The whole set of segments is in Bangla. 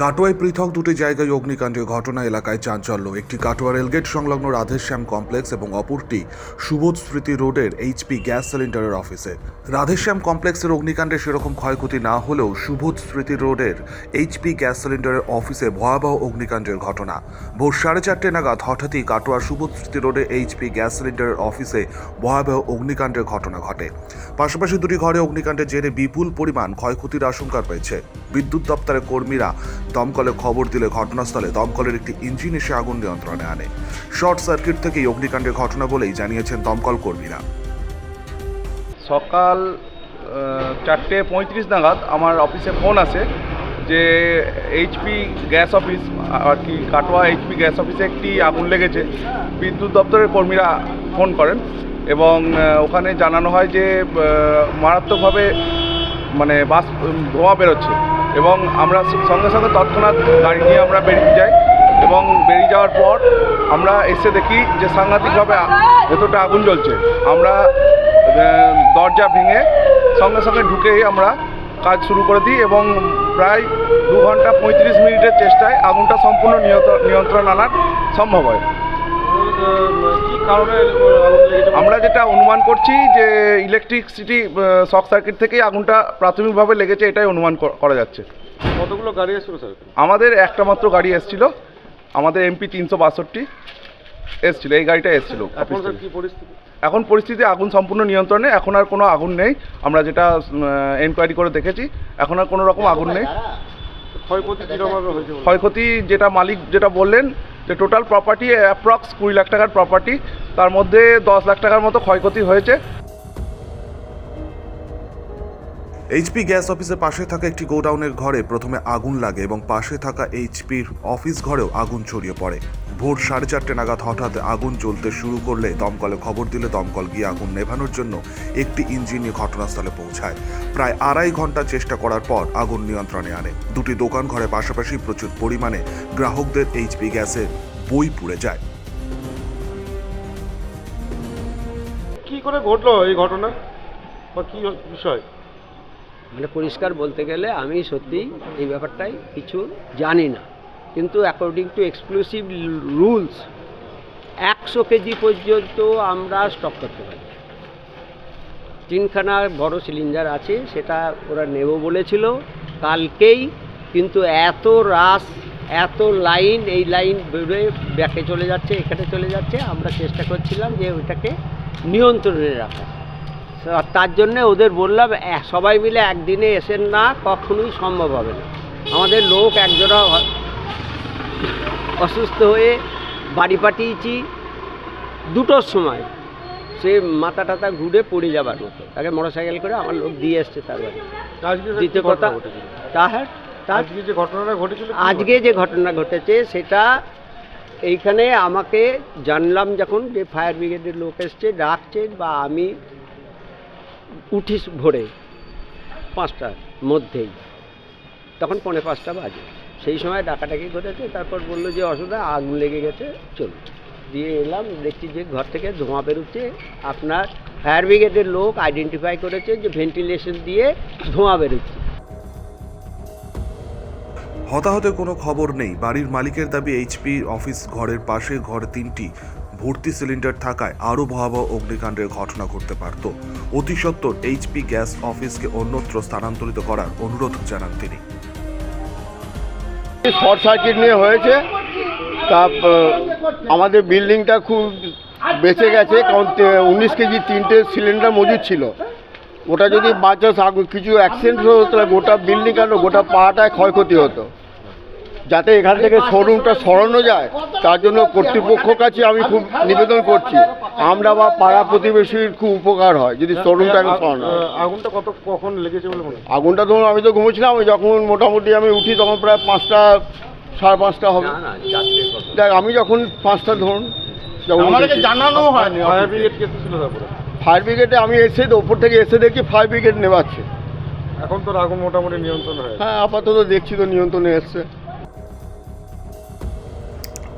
কাটোয়ায় পৃথক দুটি জায়গায় অগ্নিকাণ্ডের ঘটনা এলাকায় চাঞ্চল্য। একটি কাটোয়া রেলগেট সংলগ্ন রাধেশ্যাম কমপ্লেক্স এবং অপরটি সুবোধ স্মৃতি রোডের এইচপি গ্যাস সিলিন্ডারের অফিসে। রাধেশ্যাম কমপ্লেক্সের অগ্নিকাণ্ডে সেরকম ক্ষয়ক্ষতি না হলেও সুবোধ স্মৃতি রোডের এইচপি গ্যাস সিলিন্ডারের অফিসে ভয়াবহ অগ্নিকাণ্ডের ঘটনা। ভোর সাড়ে চারটে নাগাদ হঠাৎই কাটোয়ার সুবোধ স্মৃতি রোডে এইচপি গ্যাস সিলিন্ডারের অফিসে ভয়াবহ অগ্নিকাণ্ডের ঘটনা ঘটে। পাশাপাশি দুটি ঘরে অগ্নিকাণ্ডের জেরে বিপুল পরিমাণ ক্ষয়ক্ষতির আশঙ্কা রয়েছে। বিদ্যুৎ দপ্তরের কর্মীরা দমকলে খবর দিলে ঘটনাস্থলে দমকলের একটি ইঞ্জিন এসে আগুন নিয়ন্ত্রণে আনে। শর্ট সার্কিট থেকেই অগ্নিকাণ্ডের ঘটনা বলেই জানিয়েছেন দমকল কর্মীরা। সকাল চারটে পঁয়ত্রিশ নাগাদ আমার অফিসে ফোন আছে যে এইচপি গ্যাস অফিস, আর কি কাটোয়া এইচপি গ্যাস অফিসে একটি আগুন লেগেছে। বিদ্যুৎ দপ্তরের কর্মীরা ফোন করেন এবং ওখানে জানানো হয় যে মারাত্মকভাবে মানে বাস ধোঁয়া বেরোচ্ছে। এবং আমরা সঙ্গে সঙ্গে তৎক্ষণাৎ গাড়ি নিয়ে আমরা বেরিয়ে যাই এবং বেরিয়ে যাওয়ার পর আমরা এসে দেখি যে সাংঘাতিকভাবে ভেতরটা আগুন জ্বলছে। আমরা দরজা ভেঙে সঙ্গে সঙ্গে ঢুকেই আমরা কাজ শুরু করে দিই এবং প্রায় দু ঘণ্টা পঁয়ত্রিশ মিনিটের চেষ্টায় আগুনটা সম্পূর্ণ নিয়ন্ত্রণ আনার সম্ভব হয়। কারণে আমরা যেটা অনুমান করছি যে ইলেকট্রিসিটি শক সার্কিট থেকেই আগুনটা প্রাথমিকভাবে লেগেছে এটাই অনুমান করা যাচ্ছে। কতগুলো গাড়ি এসেছিল স্যার? আমাদের একটা মাত্র গাড়ি এসছিল। আমাদের এমপি তিনশো বাষট্টি এসছিল এই গাড়িটা এসছিল এখন পরিস্থিতি? এখন পরিস্থিতি আগুন সম্পূর্ণ নিয়ন্ত্রণে এখন আর কোনো আগুন নেই। আমরা যেটা এনকোয়ারি করে দেখেছি এখন আর কোনো রকম আগুন নেই। ক্ষয়ক্ষতি হয়েছে ক্ষয়ক্ষতি যেটা মালিক যেটা বললেন যে টোটাল প্রপার্টি অ্যাপ্রক্স কুড়ি লাখ টাকার প্রপার্টি তার মধ্যে দশ লাখ টাকার মতো ক্ষয়ক্ষতি হয়েছে। এইচপি গ্যাস অফিসের পাশে থাকা একটি গোডাউনের ঘরে প্রথমে আগুন লাগে এবং পাশে থাকা এইচপির অফিস ঘরেও আগুন ছড়িয়ে পড়ে। ভোর সাড়ে চারটে নাগাদ হঠাৎ আগুন জ্বলতে শুরু করলে দমকলে খবর দিলে দমকল গিয়ে আগুন নেভানোর জন্য একটি ইঞ্জিন ঘটনাস্থলে পৌঁছায়। প্রায় আড়াই ঘণ্টা চেষ্টা করার পর আগুন নিয়ন্ত্রণে আনে। দুটি দোকান ঘরে পাশাপাশি প্রচুর পরিমাণে গ্রাহকদের এইচপি গ্যাসের বই পুড়ে যায়। কি করে ঘটলো এই ঘটনা? বা কি বিষয়? মানে পরিষ্কার বলতে গেলে আমি সত্যি এই ব্যাপারটাই কিছু জানি না। কিন্তু অ্যাকর্ডিং টু এক্সক্লুসিভ রুলস একশো কেজি পর্যন্ত আমরা স্টক করতে পারি। তিনখানা বড় সিলিন্ডার আছে, সেটা ওরা নেব বলেছিল কালকেই, কিন্তু এত রাস এত লাইন এই লাইন বেরোয় ব্যাকে চলে যাচ্ছে, এখানে চলে যাচ্ছে। আমরা চেষ্টা করছিলাম যে ওইটাকে নিয়ন্ত্রণে রাখা তার জন্য ওদের বললাম সবাই মিলে একদিনে এসেন না, কখনোই সম্ভব হবে না। আমাদের লোক একজনা অ- অসুস্থ হয়ে বাড়ি পাঠিয়েছি দুটোর সময়। সে মাথা টাথা ঘুরে পড়ে যাবার মতো। তাকে মোটরসাইকেল করে আমার লোক দিয়ে এসছে তার বাড়ি। আজকে দ্বিতীয় কথা? তাহার তার আজকে যে ঘটনাটা ঘটেছিল আজকে যে ঘটনা ঘটেছে সেটা এইখানে আমাকে জানলাম যখন যে ফায়ার ব্রিগেডের লোক এসছে ডাকছে বা আমি উঠি ভোরে পাঁচটার মধ্যেই। তখন পৌনে পাঁচটা বাজে। সেই সময় ডাকাডাকি করেছে তারপর বলল যে অসুবিধা আগুন লেগে গেছে, চলুন। দিয়ে এলাম, দেখছি যে ঘর থেকে ধোঁয়া বেরোচ্ছে। আপনার ফায়ার ব্রিগেডের লোক আইডেন্টিফাই করেছে যে ভেন্টিলেশন দিয়ে ধোঁয়া বেরোচ্ছে। হতাহতের কোনো খবর নেই। বাড়ির মালিকের দাবি, এইচপি অফিস ঘরের পাশে ঘর তিনটি ভর্তি সিলিন্ডার থাকায় আরও ভয়াবহ অগ্নিকাণ্ডের ঘটনা ঘটতে পারত। অতি সত্বর, এইচপি গ্যাস অফিসকে অন্যত্র স্থানান্তরিত করার অনুরোধ জানান তিনি। শর্ট সার্কিট নিয়ে হয়েছে। তা আমাদের বিল্ডিংটা খুব বেঁচে গেছে, কারণ উনিশ কেজি তিনটে সিলিন্ডার মজুদ ছিল। ওটা যদি আগুন কিছু অ্যাক্সিডেন্ট হতো, তাহলে গোটা বিল্ডিং কেন গোটা পাহাটায় ক্ষয়ক্ষতি হতো। যাতে এখান থেকে শোরুমটা সরানো যায় তার জন্য কর্তৃপক্ষর কাছে আমি খুব নিবেদন করছি। আমরা বা পাড়া প্রতিবেশীর খুব উপকার হয় যদি শোরুমটাকে সরানো আগুনটা কত কখন লেগেছে বলে আগুনটা ধরুন আমি তো ঘুমোচ্ছিলাম আমি যখন মোটামুটি আমি উঠি তখন প্রায় পাঁচটা সাড়ে পাঁচটা হবে। দেখ আমি যখন পাঁচটা ধরুন জানানো হয়নি ফায়ার ব্রিগেড ছিল তারপরে। ফায়ার ব্রিগেডে আমি এসে তো ওপর থেকে এসে দেখি ফায়ার ব্রিগেড নেবাচ্ছে। এখন তো আগুন মোটামুটি নিয়ন্ত্রণ হয় হ্যাঁ আপাতত দেখছি তো নিয়ন্ত্রণে এসছে।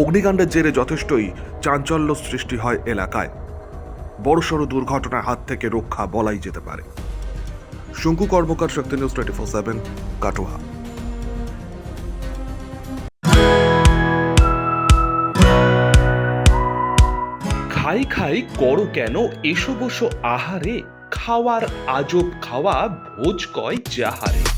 অগ্নিকাণ্ডের জেরে যথেষ্টই চাঞ্চল্য সৃষ্টি হয় এলাকায়। বড়সড় দুর্ঘটনার হাত থেকে রক্ষা বলাই যেতে পারে। Shanku Karmakar, Shakti news twenty four seven Katwa. খাই খাই করো কেন? এসো বসো আহারে। খাওয়ার আজব খাওয়া, ভোজ কয় যাহারে।